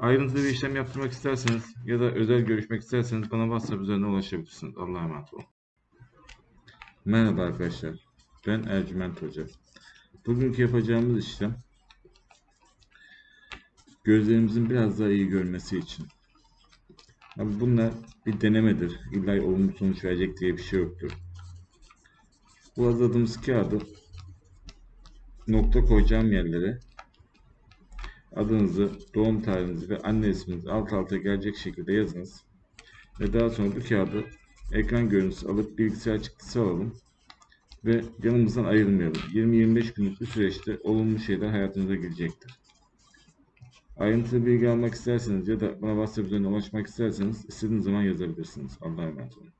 Ayrıntılı bir işlem yaptırmak isterseniz ya da özel görüşmek isterseniz bana WhatsApp üzerinden ulaşabilirsiniz. Allah'a emanet olun. Merhaba arkadaşlar. Ben Ercüment Hoca. Bugünkü yapacağımız işlem gözlerimizin biraz daha iyi görmesi için. Abi bunlar bir denemedir. İlla olumlu sonuç verecek diye bir şey yoktur. Bu hazırladığımız kağıdı nokta koyacağım yerlere adınızı, doğum tarihinizi ve anne isminizi alt alta gelecek şekilde yazınız. Ve daha sonra bu kağıdı ekran görüntüsü alıp bilgisayar çıktısı alalım. Ve yanımızdan ayrılmayalım. 20-25 günlük bir süreçte olumlu şeyler hayatınıza girecektir. Ayrıntılı bilgi almak isterseniz ya da bana WhatsApp üzerinden ulaşmak isterseniz istediğiniz zaman yazabilirsiniz. Allah'a emanet olun.